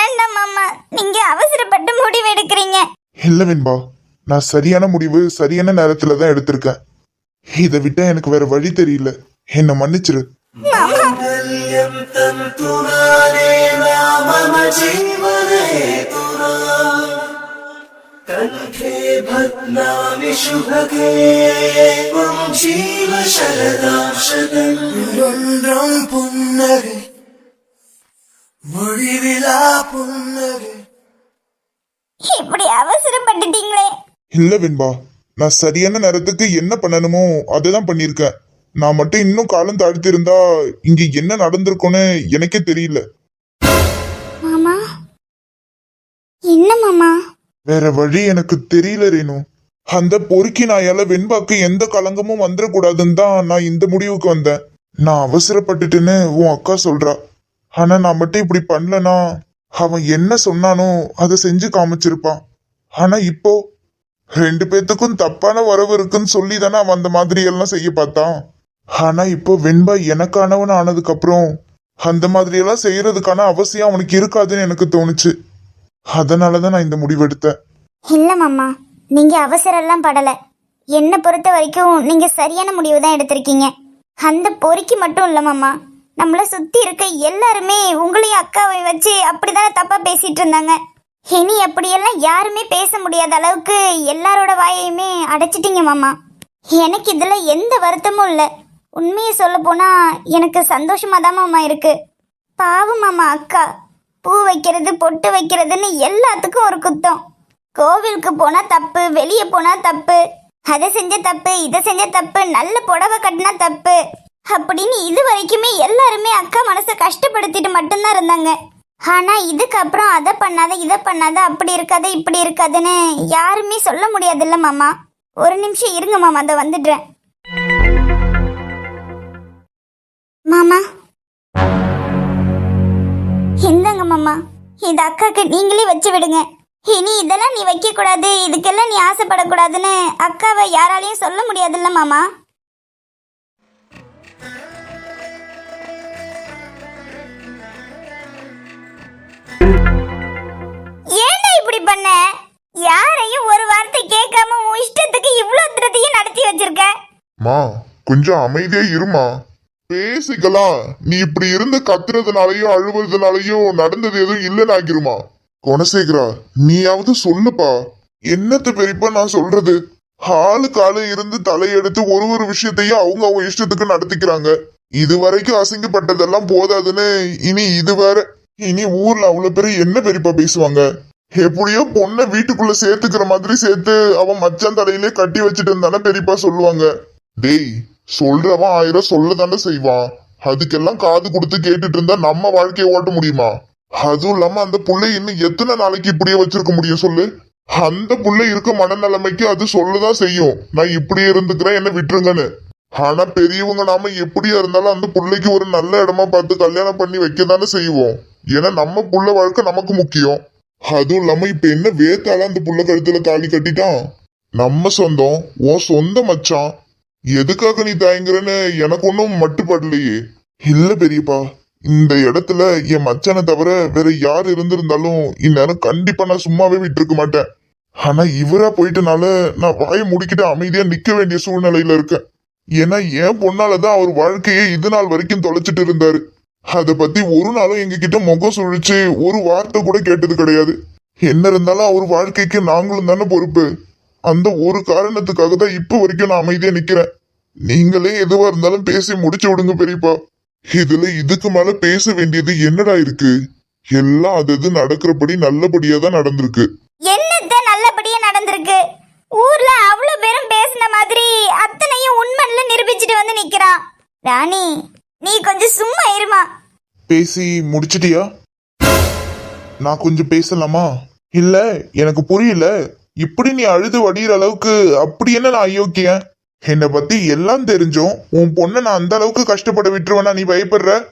வேண்டாம் மாமா. நீங்க அவசரப்பட்டு முடிவு எடுக்கிறீங்க. இல்ல வெண்பா நான் சரியான முடிவு சரியான நேரத்துல தான் எடுத்திருக்கேன். இதை விட்டா எனக்கு வேற வழி தெரியல. என்ன மன்னிச்சிரு. कण्ठे भद्नामि शुभगे முடிவிலா வெண்பா நான் சரியான நேரத்துக்கு என்ன பண்ணணுமோ அதுதான் பண்ணியிருக்கேன் நான் மட்டும் இன்னும் காலம் தாழ்த்திருந்தா இங்க என்ன நடந்திருக்கும்னு எனக்கே தெரியல. மாமா? என்ன மாமா? வேற வழி எனக்கு தெரியல ரேணு. அந்த பொறுக்கி நாயால வெண்பாக்கு எந்த களங்கமும் வந்துடக்கூடாதுன்னு தான் நான் இந்த முடிவுக்கு வந்தேன். நான் அவசரப்பட்டுட்டேன்னு உன் அக்கா சொல்றா. ஆனா நான் மட்டும் இப்படி பண்ணலனா அவன் என்ன சொன்னானோ அதை செஞ்சு காமிச்சிருப்பான். ஆனா இப்போ ரெண்டு பேத்துக்கும் தப்பான உறவு இருக்குன்னு சொல்லி தானே அவன் அந்த மாதிரி எல்லாம் செய்ய பார்த்தான். ஆனா இப்போ வெண்பா எனக்கானவன் ஆனதுக்கு அப்புறம் அந்த மாதிரி எல்லாம் செய்யறதுக்கான அவசியம் அவனுக்கு இருக்காதுன்னு எனக்கு தோணுச்சு. அதனாலதான் நான் இந்த முடிவெடுத்தேன். இல்ல மாமா நீங்க எல்லாம் படல. என்னை பொறுத்த வரைக்கும் நீங்க சரியான முடிவு தான் எடுத்திருக்கீங்க. அந்த பொறிக்கு மட்டும் இல்ல மாமா. நம்மளை சுத்தி இருக்க எல்லாருமே உங்களையும் அக்காவை வச்சு அப்படிதானே தப்பா பேசிட்டு இருந்தாங்க. இனி அப்படியெல்லாம் யாருமே பேச முடியாத அளவுக்கு எல்லாரோட வாயையுமே அடைச்சிட்டீங்க மாமா. எனக்கு இதுல எந்த வருத்தமும் இல்லை. உண்மையை சொல்ல போனா எனக்கு சந்தோஷமா தான் மாமா இருக்கு. பாவம் மாமா அக்கா. பூ வைக்கிறது பொட்டு வைக்கிறதுன்னு எல்லாத்துக்கும் ஒரு குத்தம். கோவிலுக்கு போனா தப்பு வெளியே போனா தப்பு. அதை செஞ்ச தப்பு இதை செஞ்ச தப்பு நல்ல புடவை கட்டினா தப்பு. அப்படின்னு இது வரைக்குமே எல்லாருமே அக்கா மனசை கஷ்டப்படுத்திட்டு மட்டும்தான் இருந்தாங்க. ஆனால் இதுக்கப்புறம் அதை பண்ணாத இதை பண்ணாத அப்படி இருக்காத இப்படி இருக்காதுன்னு யாருமே சொல்ல முடியாதுல்ல மாமா. ஒரு நிமிஷம் இருங்க மாமா அதை வந்துடுறேன். மாமா. இந்தாங்க மாமா. இது அக்காக்கு நீங்களே வச்சு விடுங்க. இனி இதெல்லாம் நீ வைக்கக்கூடாது இதுக்கெல்லாம் நீ ஆசைப்படக்கூடாதுன்னு அக்காவை யாராலையும் சொல்ல முடியாதுல்ல மாமா. ஏன்டா இப்படி பண்ண? யாரையும் ஒரு வார்த்தை கேட்காம உன் இஷ்டத்துக்கு இவ்வளோ திருத்தையும் நடத்தி வச்சிருக்க? மா கொஞ்சம் அமைதியா இருமா? பேசிக்கலாம் நீ இப்படி இருந்து கத்துறதுனாலயோ அழுவுறதுனாலயோ நடந்தது எதுவும் இல்லைன்னு ஆகிருமா குணசேகரா நீயாவது சொல்லுப்பா. என்னத்த பெரியப்பா நான் சொல்றது? ஆளுக்கு ஆளு இருந்து தலையெடுத்து ஒரு ஒரு விஷயத்தையும் அவங்க அவங்க இஷ்டத்துக்கு நடத்திக்கிறாங்க. இது வரைக்கும் அசிங்கப்பட்டதெல்லாம் போதாதுன்னு இனி இது வேற இனி ஊர்ல அவ்வளவு பேர் என்ன பெரியப்பா பேசுவாங்க? எப்படியோ பொண்ணை வீட்டுக்குள்ள சேர்த்துக்கிற மாதிரி சேர்த்து அவன் மச்சான் தலையிலே கட்டி வச்சுட்டு இருந்தானே பெரியப்பா சொல்லுவாங்க. டேய் சொல்றவன் ஆயிரம் சொல்லதானே செய்வான். அதுக்கெல்லாம் காது கொடுத்து கேட்டுட்டு இருந்தா நம்ம வாழ்க்கையை ஓட்ட முடியுமா? அதுவும் இல்லாம அந்த புள்ளை இன்னும் எத்தனை நாளைக்கு இப்படியே வச்சிருக்க முடியும் சொல்லு? அந்த புள்ளை இருக்க மனநிலைமைக்கு அது சொல்லதான் செய்யும். நான் இப்படியே இருந்துக்கிறேன் என்ன விட்டுருங்கன்னு. ஆனா பெரியவங்க நாம எப்படியா இருந்தாலும் அந்த பிள்ளைக்கு ஒரு நல்ல இடமா பார்த்து கல்யாணம் பண்ணி வைக்க தானே செய்வோம். ஏன்னா நம்ம புள்ள வாழ்க்கை நமக்கு முக்கியம். அதுவும் இல்லாம இப்ப என்ன வேத்தால அந்த புள்ள கழுத்துல தாலி கட்டிட்டான்? நம்ம சொந்தம் உன் சொந்த மச்சான். எதுக்காக நீ தயங்குறன்னு எனக்கு ஒன்றும் மட்டுப்படலையே. இல்ல பெரியப்பா இந்த இடத்துல என் மச்சானை தவிர வேற யார் இருந்திருந்தாலும் இந்நேரம் கண்டிப்பா நான் சும்மாவே விட்டுருக்க மாட்டேன். ஆனா இவரா போயிட்டனால நான் வாயை முடிக்கிட்டு அமைதியா நிக்க வேண்டிய சூழ்நிலையில இருக்கேன். ஏன்னா என் பொண்ணாலதான் அவர் வாழ்க்கையை இது நாள் வரைக்கும் தொலைச்சிட்டு இருந்தாரு. அதை பத்தி ஒரு நாளும் எங்ககிட்ட முகம் சுழிச்சு ஒரு வார்த்தை கூட கேட்டது கிடையாது. என்ன இருந்தாலும் அவர் வாழ்க்கைக்கு நாங்களும் தானே பொறுப்பு. அந்த ஒரு காரணத்துக்காக தான் இப்ப வரைக்கும் நான் அமைதியா நிக்கிறேன். நீங்களே எதுவா இருந்தாலும் பேசி முடிச்சு விடுங்க பெரியப்பா. இதுல இதுக்கு மேல பேச வேண்டியது என்னடா இருக்கு? எல்லாம் அது அது நடக்கிறபடி நல்லபடியா தான் நடந்திருக்கு. என்னத்த நல்லபடியா நடந்திருக்கு? ஊர்ல அவ்வளவு பேரும் பேசின மாதிரி அத்தனையும் உண்மையில நிரூபிச்சுட்டு வந்து நிக்கிறான். ராணி நீ கொஞ்சம் சும்மா இருமா. பேசி முடிச்சிட்டியா? நான் கொஞ்சம் பேசலாமா? இல்ல எனக்கு புரியல. இப்படி நீ அழுது வடிகிற அளவுக்கு அப்படி என்ன நான் அயோக்கியன்? என்னை பத்தி எல்லாம் தெரிஞ்சும் உன் பொண்ணை நான் அந்த அளவுக்கு கஷ்டப்பட விட்டுருவேனா நீ பயப்படுற?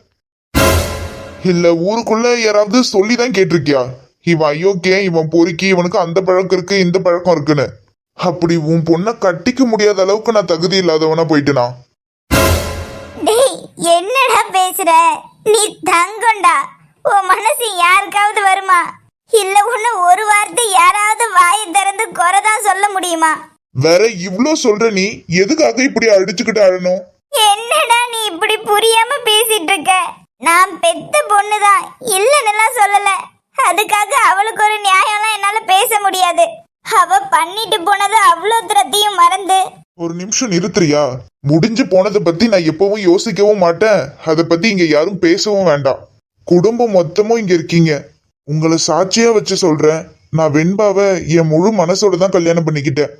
இல்ல ஊருக்குள்ள யாராவது சொல்லிதான் கேட்டிருக்கியா? இவன் அயோக்கியன் இவன் பொறுக்கி இவனுக்கு அந்த பழக்கம் இருக்கு இந்த பழக்கம் இருக்குன்னு. அப்படி உன் பொண்ணை கட்டிக்க முடியாத அளவுக்கு நான் தகுதி இல்லாதவனா போயிட்டேனா? என்னடா பேசுற? நீ தங்கம்டா. உன் மனசு யாருக்காவது வருமா? இல்ல ஒண்ணு ஒரு வார்த்தை யாராவது வாயை திறந்து குறைதான் சொல்ல முடியுமா? வேற இவ்ளோ சொல்ற நீ எதுக்காக இப்படி அடிச்சுக்கிட்டு அழணும்? என்னடா நீ இப்படி புரியாம பேசிட்டு இருக்க நான் பெத்த பொண்ணுதான். இல்லன்னுலாம் சொல்லல. அதுக்காக அவளுக்கு ஒரு நியாயம்லாம் என்னால பேச முடியாது. அவ பண்ணிட்டு போனது அவ்வளோ திரத்தையும் மறந்து. ஒரு நிமிஷம் நிறுத்துறியா? முடிஞ்சு போனதை பத்தி நான் எப்பவும் யோசிக்கவும் மாட்டேன். அதை பத்தி இங்க யாரும் பேசவும் வேண்டாம். குடும்பம் மொத்தமும் இங்க இருக்கீங்க. உங்களை சாட்சியா வச்சு சொல்றேன். நான் வெண்பாவை என் முழு மனசோட தான் கல்யாணம் பண்ணிக்கிட்டேன்.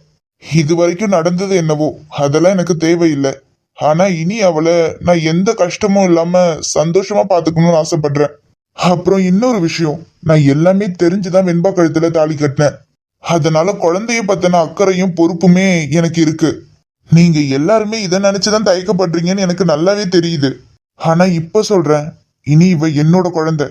இது வரைக்கும் நடந்தது என்னவோ அதெல்லாம் எனக்கு தேவையில்லை. ஆனா இனி அவளை நான் எந்த கஷ்டமும் இல்லாம சந்தோஷமா பாத்துக்கணும்னு ஆசைப்படுறேன். அப்புறம் இன்னொரு விஷயம் நான் எல்லாமே தெரிஞ்சுதான் வெண்பா கழுத்துல தாலி கட்டினேன். அதனால குழந்தைய பத்தின அக்கறையும் பொறுப்புமே எனக்கு இருக்கு. நீங்க எல்லாருமே இதை நினைச்சுதான் தயக்கப்படுறீங்கன்னு எனக்கு நல்லாவே தெரியுது. ஆனா இப்ப சொல்றேன் இனி இவ என்னோட குழந்தை.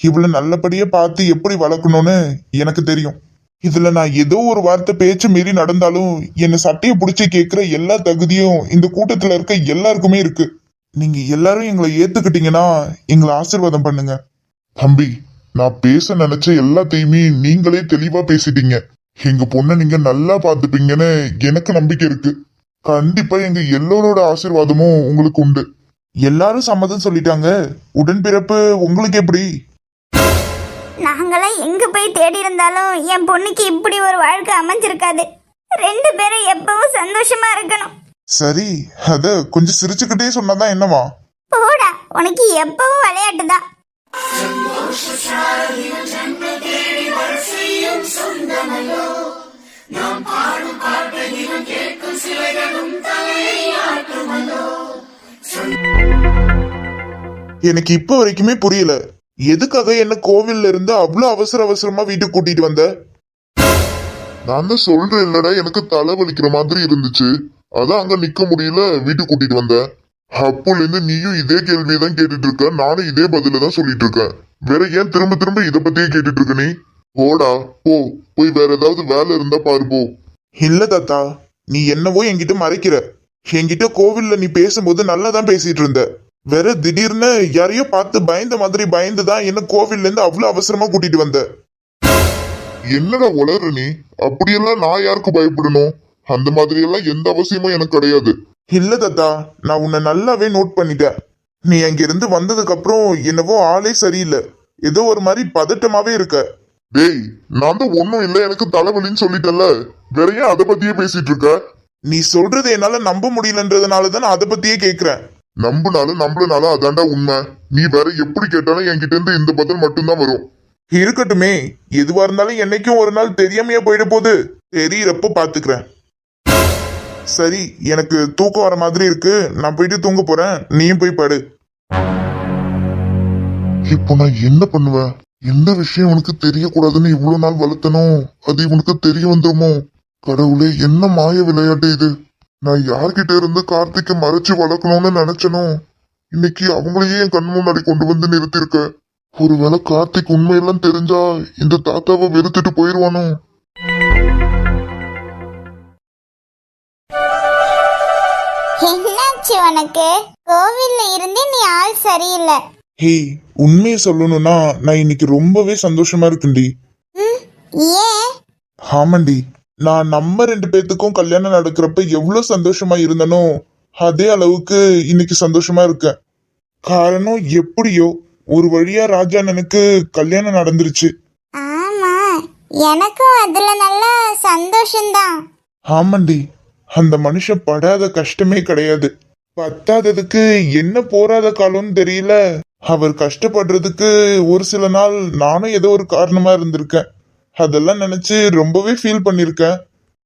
இவளை நல்லபடியா பார்த்து எப்படி வளர்க்கணும்னு எனக்கு தெரியும். இதுல நான் ஏதோ ஒரு வார்த்தை பேச்சு மீறி நடந்தாலும் என்னை சட்டையை பிடிச்சி கேட்கிற எல்லா தகுதியும் இந்த கூட்டத்துல இருக்க எல்லாருக்குமே இருக்கு. நீங்க எல்லாரும் எங்களை ஏத்துக்கிட்டீங்கன்னா எங்களை ஆசீர்வாதம் பண்ணுங்க. தம்பி நான் பேச நினைச்ச எல்லாத்தையுமே நீங்களே தெளிவா பேசிட்டீங்க. எங்க பொண்ணை நீங்க நல்லா பாத்துப்பீங்கன்னு எனக்கு நம்பிக்கை இருக்கு. கண்டிப்பா எங்க எல்லோரோட ஆசீர்வாதமும் உங்களுக்கு உண்டு. எல்லாரும் சம்மதம் சொல்லிட்டாங்க. உடன்பிறப்பு உங்களுக்கு எப்படி? நாங்களாம் எங்க போய் தேடி இருந்தாலும் என் பொண்ணுக்கு இப்படி ஒரு வாழ்க்கை அமைஞ்சிருக்காது. ரெண்டு பேரும் எப்பவும் சந்தோஷமா இருக்கணும். சரி அத கொஞ்சம் சிரிச்சுக்கிட்டே சொன்னாதான் என்னவா? போடா உனக்கு எப்பவும் விளையாட்டு தான் எனக்கு இப்ப வரைக்குமே புரியல. எதுக்காக என்ன கோவில்ல இருந்து அவ்வளவு அவசர அவசரமா வீட்டுக்கு கூட்டிட்டு வந்த? நான் தான் சொல்றேன் இல்லடா எனக்கு தலை வலிக்கிற மாதிரி இருந்துச்சு. அதான் அங்க நிக்க முடியல வீட்டுக்கு கூட்டிட்டு வந்தேன் அப்போல இருந்து நீயும் இதே கேள்வியை தான் கேட்டுட்டு இருக்க நானும் இதே பதில தான் சொல்லிட்டு இருக்கேன் வேற ஏன் திரும்ப திரும்ப இத பத்தியே கேட்டுட்டு இருக்க நீ? போடா போ. போய் வேற ஏதாவது வேலை இருந்தா பாரு போ. இல்ல தாத்தா நீ என்னவோ என்கிட்ட மறைக்கிற. என்கிட்ட கோவில்ல நீ பேசும்போது நல்லா தான் பேசிட்டு இருந்த. வேற திடீர்னு யாரையோ பார்த்து பயந்த மாதிரி பயந்து தான் என்ன கோவில்ல இருந்து அவ்வளவு அவசரமா கூட்டிட்டு வந்த? என்னடா உளற நீ? அப்படியெல்லாம் நான் யாருக்கு பயப்படணும்? அந்த மாதிரி எல்லாம் எந்த அவசியமும் எனக்கு கிடையாது. இல்ல தாத்தா நான் உன்னை நல்லாவே நோட் பண்ணிட்டேன். நீ அங்க இருந்து வந்ததுக்கு அப்புறம் என்னவோ ஆளே சரியில்லை. ஏதோ ஒரு மாதிரி பதட்டமாவே இருக்க. டேய் நான் தான் ஒண்ணும் இல்ல எனக்கு தலைவலின்னு சொல்லிட்டேன்ல. வேற ஏன் அதை பத்தியே பேசிட்டு இருக்க? நீ சொல்றது என்னால நம்ப முடியலன்றதுனால தான் நான் அதை பத்தியே கேக்குறேன். நம்புனாலும் நம்பலனாலும் அதான்டா உண்மை. நீ வேற எப்படி கேட்டாலும் என்கிட்ட இருந்து இந்த பதில் மட்டும்தான் வரும். இருக்கட்டுமே. எதுவா இருந்தாலும் என்னைக்கும் ஒரு நாள் தெரியாமையா போயிட போகுது. தெரியறப்ப பாத்துக்கிறேன். சரி எனக்கு தூக்கம் வர மாதிரி இருக்கு. நான் போயிட்டு தூங்க போறேன். நீயும் போய் படு. இப்போ நான் என்ன பண்ணுவேன் எந்த விஷயம் உனக்கு தெரியக்கூடாதுன்னு இவ்வளவு நாள் வளர்த்தனும் அது இவனுக்கு தெரிய வந்துருமோ? கடவுளே என்ன மாய விளையாட்டு இது? நான் யார்கிட்ட இருந்து கார்த்திக்க மறைச்சு வளர்க்கணும்னு நினைச்சனோ? இன்னைக்கு அவங்களையே என் கண் முன்னாடி கொண்டு வந்து நிறுத்திருக்க. ஒருவேளை கார்த்திக் உண்மையெல்லாம் தெரிஞ்சா இந்த தாத்தாவை வெறுத்துட்டு போயிருவானோ? உனக்கு. கோவில்ல இருந்து நீ ஆள் சரியில்லை. ஹேய் உண்மையை சொல்லணும்னா நான் இன்னைக்கு ரொம்பவே சந்தோஷமா இருக்குண்டி ம், ஏன்? ஆமாண்டி நான் நம்ம ரெண்டு பேத்துக்கும் கல்யாணம் நடக்கிறப்ப எவ்வளவு சந்தோஷமா இருந்தனோ அதே அளவுக்கு இன்னைக்கு சந்தோஷமா இருக்கேன். காரணம் எப்படியோ ஒரு வழியா ராஜா அண்ணனுக்கு கல்யாணம் நடந்துருச்சு. ஆமா எனக்கும் அதுல நல்ல சந்தோஷம்தான். ஆமாண்டி அந்த மனுஷன் படாத கஷ்டமே கிடையாது. பத்தாததுக்கு என்ன போராத காலம்னு தெரியல. அவர் கஷ்டப்படுறதுக்கு ஒரு சில நாள் நானும் ஏதோ ஒரு காரணமா இருந்திருக்கேன். அதெல்லாம் நினைச்சு ரொம்பவே ஃபீல் பண்ணிருக்கேன்.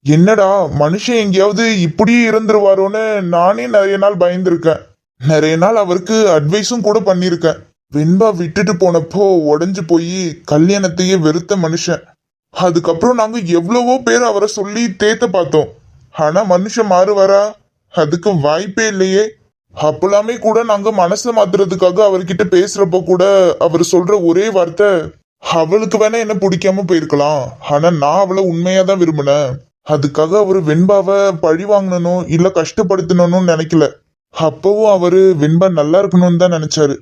என்னடா மனுஷன் எங்கேயாவது இப்படியே இறந்துருவாரோன்னு நானே நிறைய நாள் பயந்திருக்கேன். நிறைய நாள் அவருக்கு அட்வைஸும் கூட பண்ணியிருக்கேன் வெண்பா விட்டுட்டு போனப்போ உடஞ்சு போய் கல்யாணத்தையே வெறுத்த மனுஷன். அதுக்கப்புறம் நாங்க எவ்வளவோ பேர் அவரை சொல்லி தேத்த பார்த்தோம். ஆனா மனுஷன் மாறுவாரா? அதுக்கு வாய்ப்பே இல்லையே. அப்பெல்லாமே கூட நாங்க மனசை மாத்துறதுக்காக அவர்கிட்ட பேசுறப்ப கூட அவர் சொல்ற ஒரே வார்த்தை அவளுக்கு வேணா என்ன பிடிக்காம போயிருக்கலாம். ஆனா நான் அவளை உண்மையா தான் விரும்பினேன். அதுக்காக அவரு வெண்பாவை பழி வாங்கணும் இல்ல கஷ்டப்படுத்தணும்னு நினைக்கல. அப்பவும் அவரு வெண்பா நல்லா இருக்கணும்னு தான் நினைச்சாரு.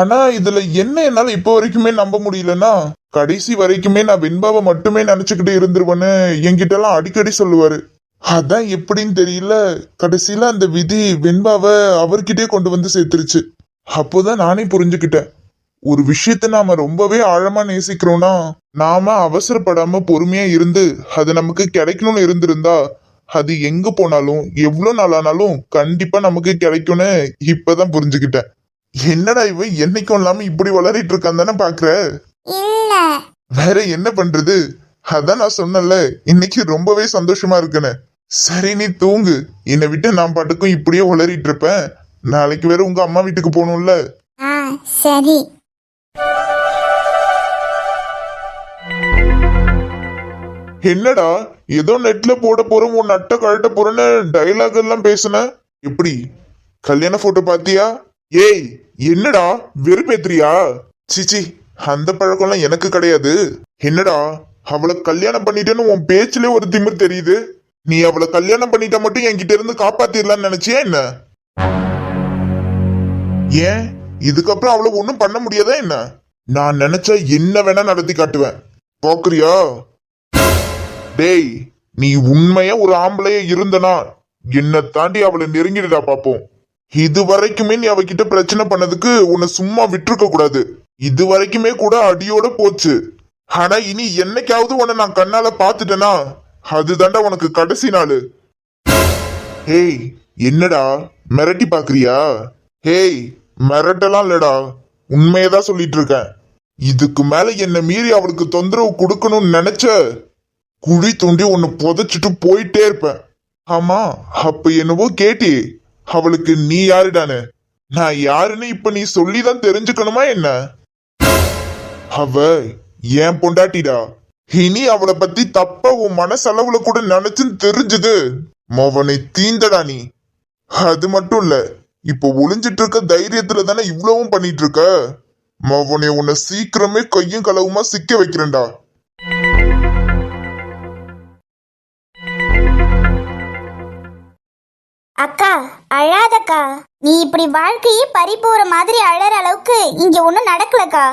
ஆனா இதுல என்ன என்னால இப்போ வரைக்குமே நம்ப முடியலன்னா கடைசி வரைக்குமே நான் வெண்பாவை மட்டுமே நினைச்சுக்கிட்டு இருந்துருவேன்னு என்கிட்ட எல்லாம் அடிக்கடி சொல்லுவாரு. அதான் எப்படின்னு தெரியல. கடைசியில அந்த விதி வெண்பாவை அவர்கிட்டயே கொண்டு வந்து சேர்த்துருச்சு. அப்போதான் நானே புரிஞ்சுக்கிட்டேன். ஒரு விஷயத்த நாம ரொம்பவே ஆழமா நேசிக்கிறோம்னா நாம அவசரப்படாம பொறுமையா இருந்து அது நமக்கு கிடைக்கணும்னு இருந்திருந்தா அது எங்க போனாலும் எவ்வளவு நாளானாலும் கண்டிப்பா நமக்கு கிடைக்கும்னு இப்பதான் புரிஞ்சுக்கிட்டேன். என்னடா இவ என்னைக்கும் இல்லாம இப்படி வளரிட்டு இருக்கான் தானே பாக்குற? வேற என்ன பண்றது? அதான் நான் சொன்னேன்ல இன்னைக்கு ரொம்பவே சந்தோஷமா இருக்குன்னு. சரி நீ தூங்கு. என்னை விட்டு நான் பாட்டுக்கும் இப்படியே உளறிட்டு இருப்பேன். நாளைக்கு வேற உங்க அம்மா வீட்டுக்கு போகணும்ல. ஆ சரி. என்னடா ஏதோ நெட்ல போட போறோம் உன் நட்ட கழட்ட போறேன்னு டயலாக் எல்லாம் பேசுன? எப்படி? கல்யாண போட்டோ பாத்தியா ஏய் என்னடா வெறுப்பேத்துறியா? சிச்சி அந்த பழக்கம்லாம் எனக்கு கிடையாது. என்னடா அவளை கல்யாணம் பண்ணிட்டேன்னு உன் பேச்சிலே ஒரு திமிர் தெரியுது? நீ அவளை கல்யாணம் பண்ணிட்டா மட்டும் என்கிட்ட இருந்து காப்பாத்திடலாம்னு நினைச்சியா என்ன? ஏன்? இதுக்கப்புறம் அவளை ஒண்ணும் பண்ண முடியாதா என்ன? நான் நினைச்சா என்ன வேணா நடத்தி காட்டுவேன். போக்குறியா? டேய் நீ உண்மையா ஒரு ஆம்பளைய இருந்தனா? என்ன தாண்டி அவளை நெருங்கிடுடா பாப்போம். இது வரைக்குமே நீ அவகிட்ட பிரச்சனை பண்ணதுக்கு உன்னை சும்மா விட்டுருக்க கூடாது. இது வரைக்குமே கூட அடியோட போச்சு. ஆனா இனி என்னைக்காவது உன்னை நான் கண்ணால பாத்துட்டேனா அதுதாண்டா உனக்கு கடைசி நாள். ஹேய் என்னடா? மிரட்டி பாக்குறியா? ஹேய் மிரட்டலாம் இல்லடா. உண்மையதான் சொல்லிட்டு இருக்கேன் இதுக்கு மேல என்ன மீறி அவளுக்கு தொந்தரவு கொடுக்கணும்னு நினைச்ச குழி தூண்டி உன்னை புதைச்சிட்டு போயிட்டே இருப்பேன். ஆமா அப்ப என்னவோ கேட்டி அவளுக்கு நீ யாருடானு நான் யாருன்னு இப்ப நீ சொல்லிதான் தெரிஞ்சுக்கணுமா என்ன? அவ ஏன் பொண்டாட்டிடா. இனி அவளை பத்தி தப்பா உன் மனசளவுல கூட நினைச்சுன்னு தெரிஞ்சது. மவனை தீந்தடா நீ. அது மட்டும் இல்ல இப்ப ஒளிஞ்சிட்டு இருக்க தைரியத்துல தானே இவ்வளவும் பண்ணிட்டு இருக்க மவனை உன்னை சீக்கிரமே கையும் களவுமா சிக்க வைக்கிறேன்டா. அக்கா அழாதக்கா. நீ இப்படி வாழ்க்கையே பறி போற மாதிரி அழற அளவுக்கு இங்க ஒன்றும் நடக்கலக்கா.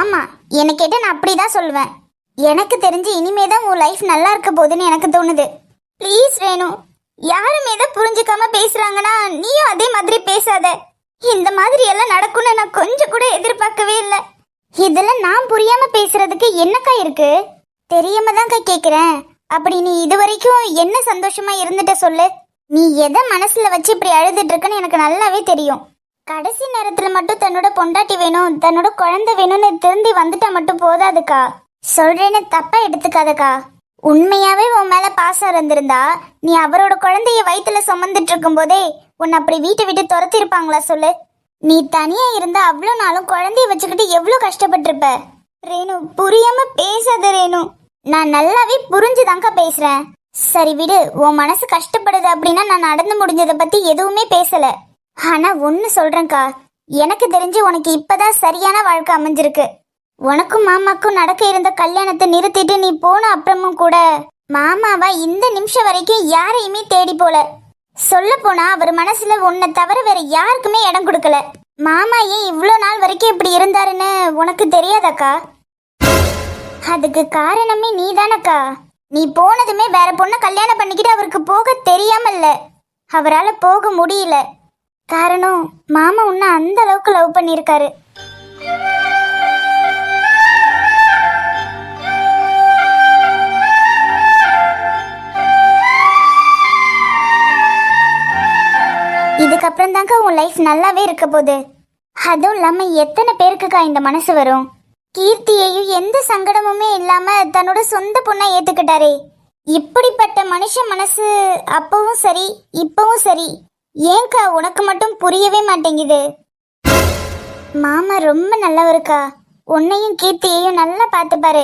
ஆமா என்னை கேட்டு நான் அப்படி தான் சொல்லுவேன். எனக்கு தெரிஞ்சு இனிமே தான் உன் லைஃப் நல்லா இருக்க போகுதுன்னு எனக்கு தோணுது. ப்ளீஸ் வேணு. யாரும் எதை புரிஞ்சுக்காம பேசுறாங்கன்னா நீயும் அதே மாதிரி பேசாத. இந்த மாதிரி எல்லாம் நடக்கும்னு நான் கொஞ்சம் கூட எதிர்பார்க்கவே இல்லை. இதெல்லாம் நான் புரியாம பேசுறதுக்கு என்னக்கா இருக்கு? தெரியாம தான்க்கா கேக்குறேன். அப்படி நீ இது வரைக்கும் என்ன சந்தோஷமா இருந்துட்ட சொல்லு. நீ எதை மனசுல வச்சு இப்படி அழுதுட்டு இருக்கன்னு எனக்கு நல்லாவே தெரியும். கடைசி நேரத்துல மட்டும் தன்னோட பொண்டாட்டி வேணும் தன்னோட குழந்தை வேணும்னு திருந்தி வந்துட்டா மட்டும் போதாதுக்கா. சொல்றேன்னு தப்பா எடுத்துக்காதக்கா. உண்மையாவே உன் மேல பாசம் இருந்திருந்தா நீ அவரோட குழந்தைய வயித்துல சுமந்துட்டு இருக்கும் போதே உன்னை அப்படி வீட்டை விட்டு துரத்திருப்பாங்களா சொல்லு. நீ தனியா இருந்தா அவ்வளோ நாளும் குழந்தைய வச்சுக்கிட்டு எவ்வளோ கஷ்டப்பட்டிருப்ப. ரேணு புரியாம பேசாத ரேணு. நான் நல்லாவே புரிஞ்சுதாங்க்கா பேசுறேன். சரி விடு உன் மனசு கஷ்டப்படுது அப்படின்னா நான் நடந்து முடிஞ்சதை பத்தி எதுவுமே பேசல. ஆனா ஒன்னு சொல்றேன்க்கா. எனக்கு தெரிஞ்சு உனக்கு இப்பதான் சரியான வாழ்க்கை அமைஞ்சிருக்கு. உனக்கும் மாமாக்கும் நடக்க இருந்த கல்யாணத்தை நிறுத்திட்டு நீ போன அப்புறமும் கூட மாமாவா இந்த நிமிஷம் வரைக்கும் யாரையுமே தேடி போல. சொல்ல போனா அவர் மனசுல உன்னை தவிர வேற யாருக்குமே இடம் கொடுக்கல. மாமா ஏன் இவ்வளோ நாள் வரைக்கும் இப்படி இருந்தாருன்னு உனக்கு தெரியாதாக்கா? அதுக்கு காரணமே நீ தானக்கா நீ போனதுமே வேற பொண்ணை கல்யாணம் பண்ணிக்கிட்டு அவருக்கு போக தெரியாமல்ல. அவரால் போக முடியல. காரணம் மாமா உன்னை அந்த அளவுக்கு லவ் பண்ணியிருக்காரு. இதுக்கப்புறம் தாங்க உன் லைஃப் நல்லாவே இருக்க போகுது. அதுவும் இல்லாம எத்தனை பேருக்குக்கா இந்த மனசு வரும்? கீர்த்தியையும் எந்த சங்கடமுமே இல்லாம தன்னோட சொந்த பொண்ணை ஏத்துக்கிட்டாரே. இப்படிப்பட்ட மனுஷ மனசு அப்பவும் சரி இப்பவும் சரி. ஏன்க்கா உனக்கு மட்டும் புரியவே மாட்டேங்குது. மாமா ரொம்ப நல்லவருக்கா. உன்னையும் கீர்த்தியையும் நல்லா பார்த்துப்பாரு.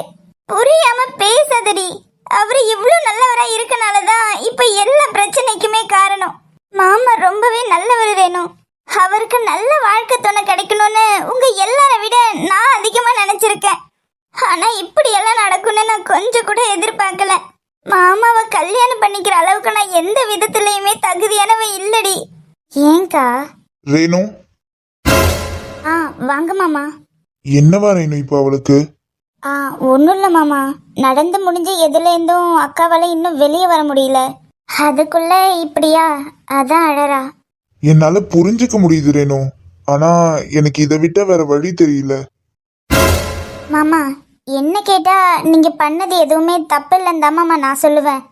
புரியாம பேசாதடி. அவர் இவ்வளவு நல்லவரா இருக்கனாலதான் இப்ப எல்லா பிரச்சனைக்குமே காரணம். மாமா ரொம்பவே நல்லவர் வேணும். அவருக்கு நல்ல வாழ்க்கை துணை கிடைக்கணும்னு உங்க எல்லாரை விட நான் அதிகமா நினைச்சிருக்கேன். ஆனா இப்படி எல்லாம் நடக்கும்னு நான் கொஞ்சம் கூட எதிர்பார்க்கல. மாமாவை கல்யாணம் பண்ணிக்கிற அளவுக்கு நான் எந்த விதத்துலயுமே தகுதியானவ இல்லடி. ஏங்கா? ரேணு? ஆ வாங்க மாமா. என்னவா ரேணு இப்போ அவளுக்கு? ஆ ஒன்றும் இல்லை மாமா. நடந்து முடிஞ்சு எதுலேருந்தும் அக்காவால் இன்னும் வெளியே வர முடியல. அதுக்குள்ள இப்படியா? அதான் அழறா என்னால புரிஞ்சுக்க முடியுது ரேணு. ஆனா எனக்கு இதை விட்ட வேற வழி தெரியல. மாமா என்ன கேட்டா நீங்க பண்ணது எதுவுமே தப்பு இல்லைன்னு தான் மாமா நான் சொல்லுவேன்.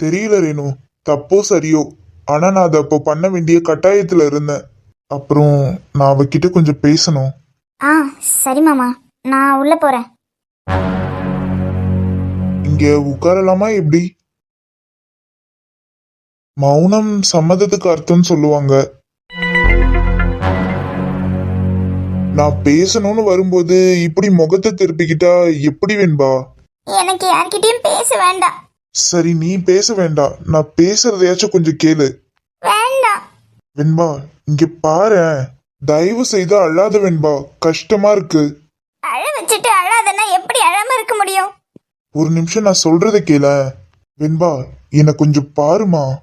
தெரியல ரேணு தப்போ சரியோ. ஆனா நான் அதை அப்போ பண்ண வேண்டிய கட்டாயத்துல இருந்தேன். அப்புறம் நான் அவகிட்ட கொஞ்சம் பேசணும். ஆ சரி மாமா நான் உள்ள போறேன். இங்க உட்காரலாமா எப்படி? மௌனம் சம்மதத்துக்கு அர்த்தம் சொல்லுவாங்க. நான் பேசணும்னு வரும்போது இப்படி முகத்தை திருப்பிக்கிட்டா எப்படி வெண்பா? எனக்கு யார்கிட்டயும் பேச வேண்டாம். சரி நீ பேச வேண்டாம். நான் பேசுறதையாச்சும் கொஞ்சம் கேளு. வேண்டாம். வெண்பா இங்க பாரேன் தயவு செய்து அழாத வெண்பா. கஷ்டமா இருக்கு. அழ வச்சுட்டு அழாதன்னா எப்படி அழாம இருக்க முடியும்? ஒரு நிமிஷம் நான் சொல்றத கேள. வெண்பா என்னை கொஞ்சம் பாருமா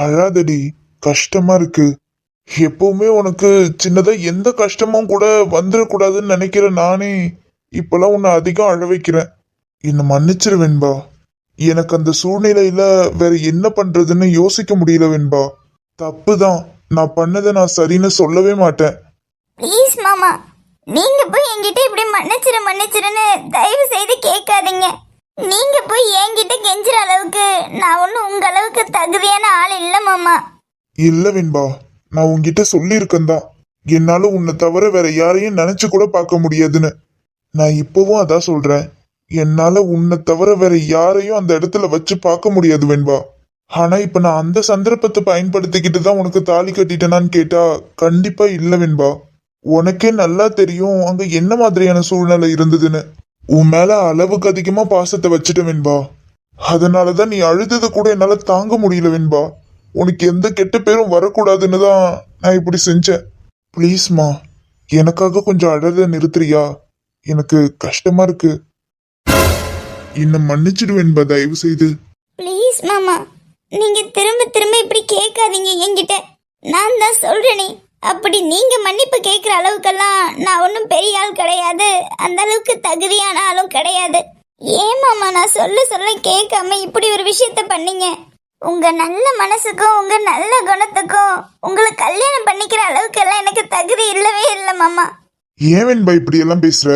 அழாதடி. கஷ்டமா இருக்கு. எப்பவுமே உனக்கு சின்னதா எந்த கஷ்டமும் கூட வந்துடக்கூடாதுன்னு நினைக்கிற நானே இப்பெல்லாம் உன்னை அதிகம் அழ வைக்கிறேன். என்னை மன்னிச்சிரு வெண்பா. எனக்கு அந்த சூழ்நிலையில வேற என்ன பண்றதுன்னு யோசிக்க முடியல வெண்பா. தப்புதான். நான் பண்ணதை நான் சரின்னு சொல்லவே மாட்டேன். ப்ளீஸ் மாமா. நீங்க போய் என்கிட்ட இப்படி மன்னிச்சிரு மன்னிச்சிருன்னு தயவு செய்து கேட்காதீங்க. நீங்க போய் என்கிட்ட கெஞ்சுற அளவுக்கு நான் ஒன்றும் உங்க அளவுக்கு தகுதியான ஆள் இல்லை மாமா. இல்ல வெண்பா. நான் உன்கிட்ட சொல்லியிருக்கேன் தான் என்னால உன்னை தவிர வேற யாரையும் நினைச்சு கூட பார்க்க முடியாதுன்னு. நான் இப்பவும் அதான் சொல்றேன். என்னால உன்னை தவிர வேற யாரையும் அந்த இடத்துல வச்சு பார்க்க முடியாது வெண்பா. ஆனா இப்ப நான் அந்த சந்தர்ப்பத்தை பயன்படுத்திக்கிட்டு தான் உனக்கு தாலி கட்டிட்டேனான்னு கேட்டா கண்டிப்பா இல்ல வெண்பா. உனக்கே நல்லா தெரியும் அங்க என்ன மாதிரியான சூழ்நிலை இருந்ததுன்னு. உன் மேல அளவுக்கு அதிகமா பாசத்தை வச்சுட்ட வெண்பா. அதனாலதான் நீ அழுதது கூட என்னால தாங்க முடியல வெண்பா. உனக்கு எந்த கெட்ட பேரும் வரக்கூடாதுன்னு தான் நான் இப்படி செஞ்சேன். ப்ளீஸ்மா எனக்காக கொஞ்சம் அழத நிறுத்துறியா? எனக்கு கஷ்டமா இருக்கு. என்னை மன்னிச்சிடுவேன் வெண்பா தயவு செய்து. ப்ளீஸ் மாமா. நீங்க திரும்ப திரும்ப இப்படி கேட்காதீங்க என்கிட்ட. நான் தான் சொல்றேனே. அப்படி நீங்க மன்னிப்பு கேட்குற அளவுக்கெல்லாம் நான் ஒன்றும் பெரிய ஆள் கிடையாது. அந்த அளவுக்கு தகுதியான ஆளும் கிடையாது. ஏன் மாமா நான் சொல்ல சொல்ல கேட்காம இப்படி ஒரு விஷயத்த பண்ணீங்க? உங்க நல்ல மனசுக்கும் உங்க நல்ல குணத்துக்கும் உங்களை கல்யாணம் பண்ணிக்கிற அளவுக்கெல்லாம் எனக்கு தகுதி இல்லவே இல்லை மாமா. ஏன் வெண்பா இப்படி எல்லாம் பேசுற?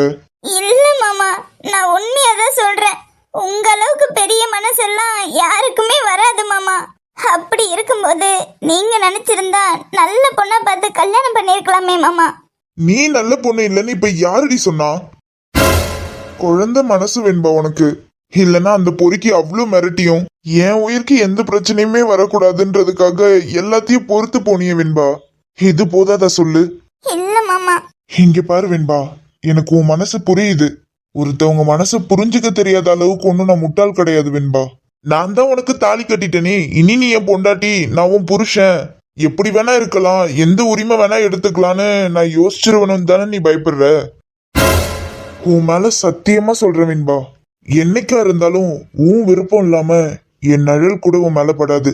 இல்ல மாமா. நான் உண்மையா தான் சொல்றேன். உங்க அளவுக்கு பெரிய மனசெல்லாம் யாருக்குமே வராது மாமா. அப்படி இருக்கும்போது நீங்க நினைச்சிருந்தா நல்ல பொண்ணா பார்த்து கல்யாணம் பண்ணிருக்கலாமே மாமா. நீ நல்ல பொண்ணு இல்லைன்னு இப்ப யாரடி சொன்னா? குழந்தை மனசு வெண்பா உனக்கு. இல்லனா அந்த பொறுக்கி அவ்வளவு மிரட்டியும். என் உயிருக்கு எந்த பிரச்சனையுமே வரக்கூடாதுன்றதுக்காக எல்லாத்தையும் பொறுத்து போனிய வெண்பா. இது போதாதா சொல்லு? இல்ல மாமா. இங்க பாரு வெண்பா. எனக்கு உன் மனசு புரியுது. ஒருத்தவங்க மனசு புரிஞ்சுக்க தெரியாத அளவுக்கு ஒன்னும் நான் முட்டாள் கிடையாது வெண்பா. நான் தான் உனக்கு தாலி கட்டிட்டேனே. இனி நீ என் பொண்டாட்டி நான் உன் புருஷன். எப்படி வேணா இருக்கலாம். எந்த உரிமை வேணா எடுத்துக்கலான்னு நான் யோசிச்சிருவனும் தானே நீ பயப்படுற. உன் மேல சத்தியமா சொல்றேன் வெண்பா. என்னைக்கா இருந்தாலும் உன் விருப்பம் இல்லாம என் நிழல் கூட உன் மேல படாது.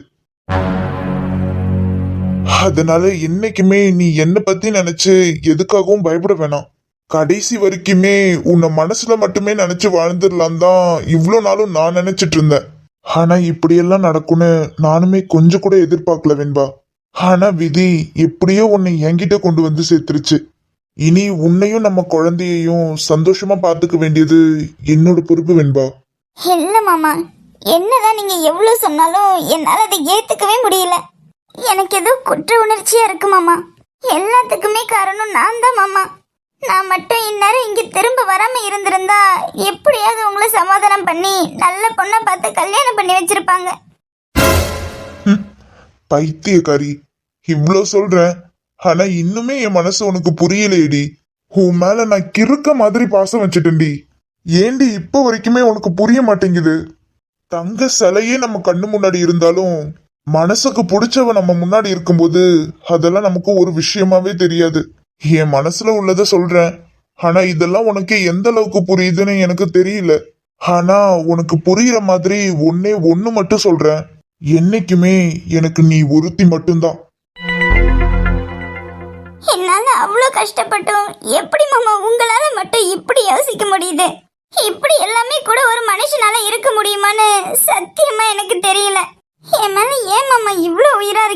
அதனால என்னைக்குமே நீ என்ன பத்தி நினைச்சு எதுக்காகவும் பயப்பட வேணாம். கடைசி வரைக்குமே உன்னை மனசுல மட்டுமே நினைச்சு வாழ்ந்துடலாம் தான் இவ்வளோ நாளும் நான் நினைச்சிட்டு இருந்தேன். ஆனா இப்படியெல்லாம் நடக்கும்னு நானுமே கொஞ்சம் கூட எதிர்பார்க்கல வெண்பா. ஆனா விதி எப்படியோ உன்னை என்கிட்ட கொண்டு வந்து சேர்த்துருச்சு. இனி உன்னையும் நம்ம குழந்தையையும் சந்தோஷமா பார்த்துக்க வேண்டியது என்னோட பொறுப்பு வெண்பா. இல்ல மாமா என்னதான் நீங்க எவ்வளவு சொன்னாலும் என்னால அதை ஏத்துக்கவே முடியல. எனக்கு ஏதோ குற்ற உணர்ச்சியா இருக்கு மாமா. எல்லாத்துக்குமே காரணம் நான் தான் மாமா. நான் மட்டும் இந்நேரம் இங்க திரும்ப வராம இருந்திருந்தா எப்படியாவது உங்களை சமாதானம் பண்ணி நல்ல பொண்ணை பார்த்து கல்யாணம் பண்ணி வச்சிருப்பாங்க. பைத்தியக்காரி. இவ்ளோ சொல்றேன். ஆனா இன்னுமே என் மனசு உனக்கு புரியலையேடி. உன் மேல நான் கிறுக்க மாதிரி பாசம் வச்சுட்டேன்டி. ஏண்டி இப்ப வரைக்குமே உனக்கு புரிய மாட்டேங்குது? தங்க சிலையே நம்ம கண்ணு முன்னாடி இருந்தாலும் மனசுக்கு பிடிச்சவ நம்ம முன்னாடி இருக்கும்போது அதெல்லாம் நமக்கு ஒரு விஷயமாவே தெரியாது. என் மனசுல உள்ளத சொல்றேன். ஆனா இதெல்லாம் உனக்கு எந்த அளவுக்கு புரியுதுன்னு எனக்கு தெரியல. ஆனா உனக்கு புரியுற மாதிரி ஒன்னே ஒன்னு மட்டும் சொல்றேன். என்னைக்குமே எனக்கு நீ ஒருத்தி மட்டும்தான். அவ்வளோ கஷ்டப்பட்டோம். எப்படி மாமா உங்களால மட்டும் இப்படி யோசிக்க முடியுது? இப்படி எல்லாமே கூட ஒரு மனுஷனால இருக்க முடியுமான்னு சத்தியமா எனக்கு தெரியல. என் மேல ஏன் மாமா இவ்வளோ உயிரா இருக்கு